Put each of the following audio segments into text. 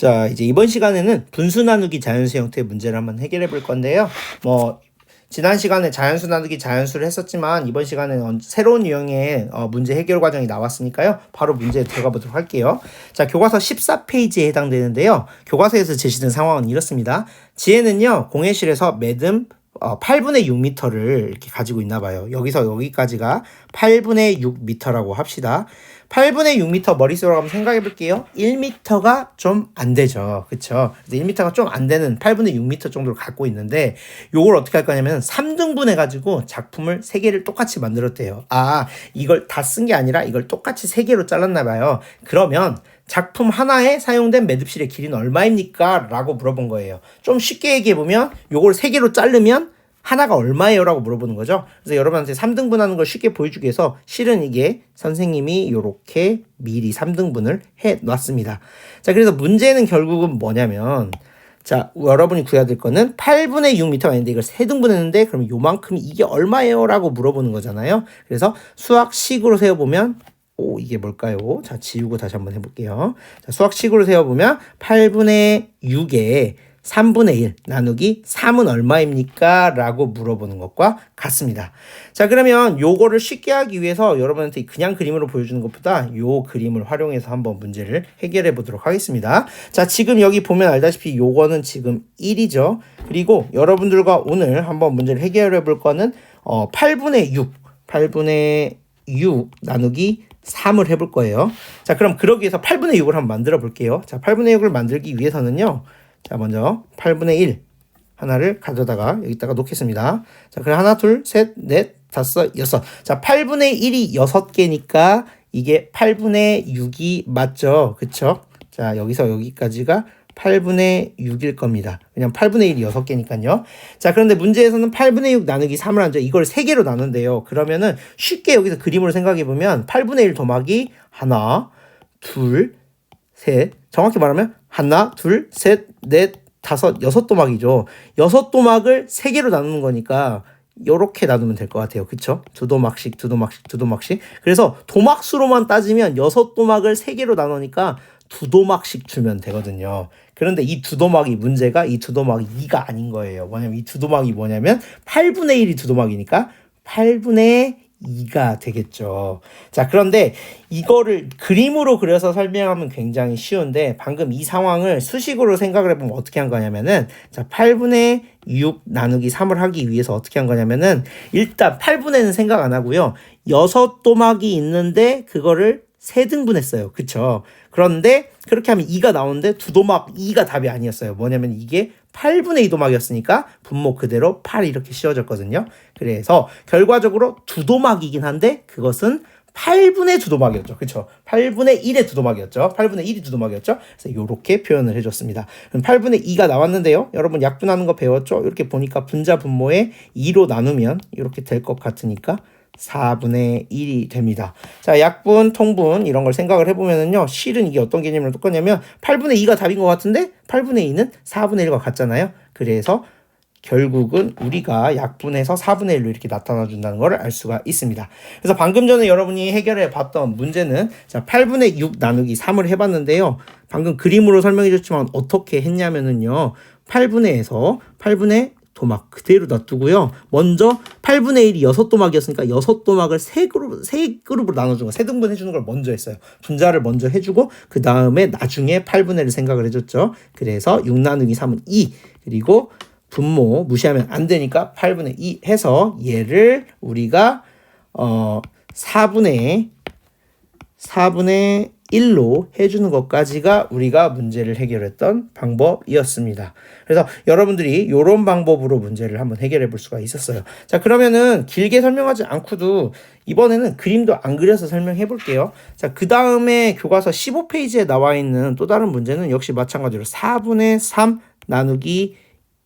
자, 이제 이번 시간에는 분수 나누기 자연수 형태의 문제를 한번 해결해 볼 건데요. 뭐 지난 시간에 자연수 나누기 자연수를 했었지만 이번 시간에는 언- 새로운 유형의 어, 문제 해결 과정이 나왔으니까요. 바로 문제에 들어가 보도록 할게요. 자, 교과서 14페이지에 해당되는데요. 교과서에서 제시된 상황은 이렇습니다. 지혜는요, 공예실에서 매듭 어, 8분의 6m를 이렇게 가지고 있나 봐요. 여기서 여기까지가 8분의 6m라고 합시다. 8분의 6m 머릿속으로 한번 생각해 볼게요. 1m가 좀 안 되죠. 그쵸? 그래서 1m가 좀 안 되는 8분의 6m 정도를 갖고 있는데 요걸 어떻게 할 거냐면 3등분 해가지고 작품을 3개를 똑같이 만들었대요. 아, 이걸 다 쓴 게 아니라 이걸 똑같이 3개로 잘랐나 봐요. 그러면 작품 하나에 사용된 매듭실의 길이는 얼마입니까? 라고 물어본 거예요. 좀 쉽게 얘기해 보면 요걸 3개로 자르면 하나가 얼마예요? 라고 물어보는 거죠. 그래서 여러분한테 3등분 하는 걸 쉽게 보여주기 위해서 실은 이게 선생님이 요렇게 미리 3등분을 해 놨습니다. 자, 그래서 문제는 결국은 뭐냐면 자, 여러분이 구해야 될 거는 8분의 6m가 아닌데 이걸 3등분 했는데 그럼 요만큼이 이게 얼마예요? 라고 물어보는 거잖아요. 그래서 수학식으로 세어보면 오, 이게 뭘까요? 자, 지우고 다시 한번 해볼게요. 자, 수학식으로 세어보면 8분의 6에 3분의 1 나누기 3은 얼마입니까? 라고 물어보는 것과 같습니다. 자, 그러면 요거를 쉽게 하기 위해서 여러분한테 그냥 그림으로 보여주는 것보다 요 그림을 활용해서 한번 문제를 해결해 보도록 하겠습니다. 자, 지금 여기 보면 알다시피 요거는 지금 1이죠. 그리고 여러분들과 오늘 한번 문제를 해결해 볼 거는 어, 8분의 6, 8분의 6 나누기 3을 해볼 거예요. 자, 그럼 그러기 위해서 8분의 6을 한번 만들어 볼게요. 자, 8분의 6을 만들기 위해서는요. 자, 먼저 8분의 1 하나를 가져다가 여기다가 놓겠습니다. 자, 그럼 하나, 둘, 셋, 넷, 다섯, 여섯. 자, 8분의 1이 6개니까 이게 8분의 6이 맞죠? 그쵸? 자, 여기서 여기까지가 8분의 6일 겁니다. 왜냐면 8분의 1이 6개니까요. 자, 그런데 문제에서는 8분의 6 나누기 3을 하죠. 이걸 3개로 나눈대요. 그러면은 쉽게 여기서 그림으로 생각해 보면 8분의 1 도막이 하나, 둘, 셋. 정확히 말하면 하나, 둘, 셋, 넷, 다섯, 여섯 도막이죠. 여섯 도막을 세 개로 나누는 거니까 요렇게 나누면 될 것 같아요. 그쵸? 두 도막씩, 두 도막씩, 두 도막씩. 그래서 도막 수로만 따지면 여섯 도막을 세 개로 나누니까 두 도막씩 주면 되거든요. 그런데 이 두 도막이 문제가 이 두 도막이 2가 아닌 거예요. 뭐냐면 이 두 도막이 뭐냐면 8분의 1이 두 도막이니까 8분의 2가 되겠죠. 자, 그런데 이거를 그림으로 그려서 설명하면 굉장히 쉬운데 방금 이 상황을 수식으로 생각을 해보면 어떻게 한 거냐면은 자, 8분의 6 나누기 3을 하기 위해서 어떻게 한 거냐면은 일단 8분의는 생각 안 하고요. 여섯 도막이 있는데 그거를 세 등분했어요. 그쵸? 그런데 그렇게 하면 2가 나오는데 두 도막 2가 답이 아니었어요. 뭐냐면 이게 8분의 2 도막이었으니까 분모 그대로 8 이렇게 씌워졌거든요. 그래서 결과적으로 두 도막이긴 한데 그것은 8분의 두 도막이었죠. 그쵸? 8분의 1의 두 도막이었죠. 8분의 1이 두 도막이었죠. 그래서 이렇게 표현을 해줬습니다. 그럼 8분의 2가 나왔는데요. 여러분 약분하는 거 배웠죠? 이렇게 보니까 분자 분모에 2로 나누면 이렇게 될 것 같으니까 4분의 1이 됩니다. 자, 약분, 통분 이런 걸 생각을 해보면은요. 실은 이게 어떤 개념이랑 똑같냐면 8분의 2가 답인 것 같은데 8분의 2는 4분의 1과 같잖아요. 그래서 결국은 우리가 약분해서 4분의 1로 이렇게 나타나 준다는 것을 알 수가 있습니다. 그래서 방금 전에 여러분이 해결해 봤던 문제는 자, 8분의 6 나누기 3을 해봤는데요. 방금 그림으로 설명해 줬지만 어떻게 했냐면은요. 8분의 에서 8분의 도막 그대로 놔두고요. 먼저 8분의 1이 6도막이었으니까 6도막을 세 그룹, 세 그룹으로 나눠준 거, 세 등분 해주는 걸 먼저 했어요. 분자를 먼저 해주고, 그 다음에 나중에 8분의 1을 생각을 해줬죠. 그래서 6 나누기 3은 2. 그리고 분모 무시하면 안 되니까 8분의 2 해서 얘를 우리가, 어, 4분의, 4분의 1로 해주는 것까지가 우리가 문제를 해결했던 방법이었습니다. 그래서 여러분들이 이런 방법으로 문제를 한번 해결해 볼 수가 있었어요. 자, 그러면은 길게 설명하지 않고도 이번에는 그림도 안 그려서 설명해 볼게요. 자, 그 다음에 교과서 15페이지에 나와 있는 또 다른 문제는 역시 마찬가지로 4분의 3 나누기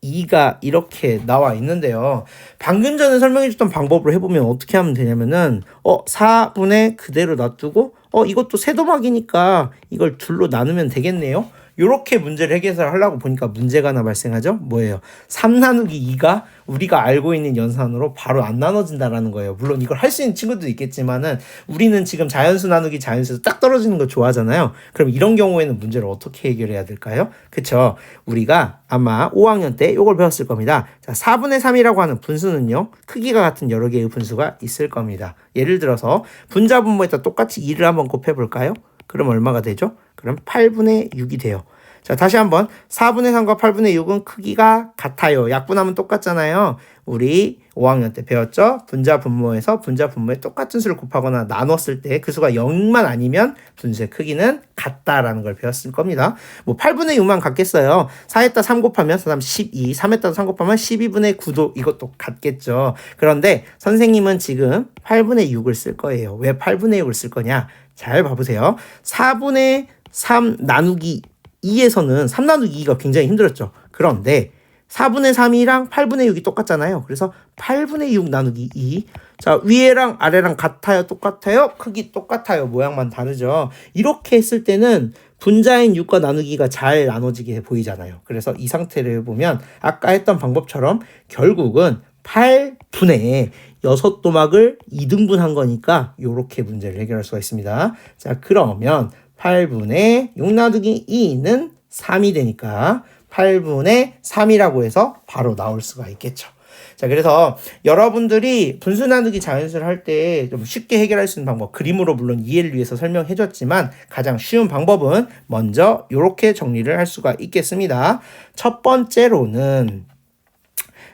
2가 이렇게 나와 있는데요. 방금 전에 설명해 줬던 방법으로 해보면 어떻게 하면 되냐면은, 어, 4분의 그대로 놔두고, 어, 이것도 세 도막이니까 이걸 둘로 나누면 되겠네요. 요렇게 문제를 해결하려고 보니까 문제가 하나 발생하죠. 뭐예요? 3 나누기 2가 우리가 알고 있는 연산으로 바로 안 나눠진다라는 거예요. 물론 이걸 할 수 있는 친구도 있겠지만은 우리는 지금 자연수 나누기 자연수에서 딱 떨어지는 거 좋아하잖아요. 그럼 이런 경우에는 문제를 어떻게 해결해야 될까요? 그쵸? 우리가 아마 5학년 때 이걸 배웠을 겁니다. 자, 4분의 3이라고 하는 분수는요, 크기가 같은 여러 개의 분수가 있을 겁니다. 예를 들어서 분자 분모에다 똑같이 2를 한번 곱해볼까요? 그럼 얼마가 되죠? 그럼 8분의 6이 돼요. 자, 다시 한번 4분의 3과 8분의 6은 크기가 같아요. 약분하면 똑같잖아요. 우리 5학년 때 배웠죠? 분자 분모에서 분자 분모에 똑같은 수를 곱하거나 나눴을 때 그 수가 0만 아니면 분수의 크기는 같다라는 걸 배웠을 겁니다. 뭐 8분의 6만 같겠어요. 4에다 3 곱하면 4 12, 3에다 3 곱하면 12분의 9도 이것도 같겠죠. 그런데 선생님은 지금 8분의 6을 쓸 거예요. 왜 8분의 6을 쓸 거냐? 잘 봐보세요. 4분의 3 나누기 2에서는 3 나누기 2가 굉장히 힘들었죠. 그런데 4분의 3이랑 8분의 6이 똑같잖아요. 그래서 8분의 6 나누기 2. 자, 위에랑 아래랑 같아요? 똑같아요? 크기 똑같아요. 모양만 다르죠. 이렇게 했을 때는 분자인 6과 나누기가 잘 나눠지게 보이잖아요. 그래서 이 상태를 보면 아까 했던 방법처럼 결국은 8분의 6도막을 2등분한 거니까 이렇게 문제를 해결할 수가 있습니다. 자, 그러면 8분의 6 나누기 2는 3이 되니까 8분의 3이라고 해서 바로 나올 수가 있겠죠. 자, 그래서 여러분들이 분수 나누기 자연수를 할 때 좀 쉽게 해결할 수 있는 방법, 그림으로 물론 이해를 위해서 설명해 줬지만 가장 쉬운 방법은 먼저 이렇게 정리를 할 수가 있겠습니다. 첫 번째로는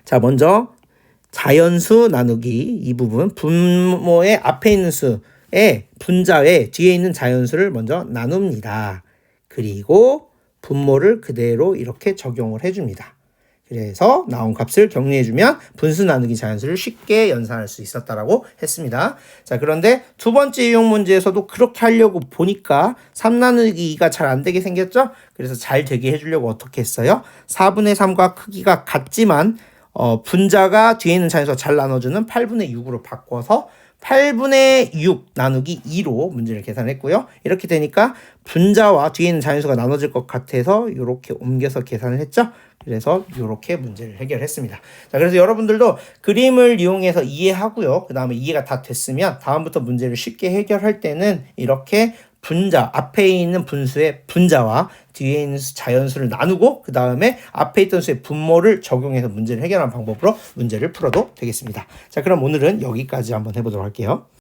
자, 먼저 자연수 나누기 이 부분 분모의 앞에 있는 수 의 분자의 뒤에 있는 자연수를 먼저 나눕니다. 그리고 분모를 그대로 이렇게 적용을 해줍니다. 그래서 나온 값을 정리해주면 분수 나누기 자연수를 쉽게 연산할 수 있었다라고 했습니다. 자, 그런데 두 번째 이용 문제에서도 그렇게 하려고 보니까 3 나누기 2가 잘 안 되게 생겼죠? 그래서 잘 되게 해주려고 어떻게 했어요? 4분의 3과 크기가 같지만 어, 분자가 뒤에 있는 자연수가 잘 나눠주는 8분의 6으로 바꿔서 8분의 6 나누기 2로 문제를 계산했고요. 이렇게 되니까 분자와 뒤에 있는 자연수가 나눠질 것 같아서 이렇게 옮겨서 계산을 했죠. 그래서 이렇게 문제를 해결했습니다. 자, 그래서 여러분들도 그림을 이용해서 이해하고요. 그 다음에 이해가 다 됐으면 다음부터 문제를 쉽게 해결할 때는 이렇게 분자, 앞에 있는 분수의 분자와 뒤에 있는 수- 자연수를 나누고 그 다음에 앞에 있던 수의 분모를 적용해서 문제를 해결하는 방법으로 문제를 풀어도 되겠습니다. 자, 그럼 오늘은 여기까지 한번 해보도록 할게요.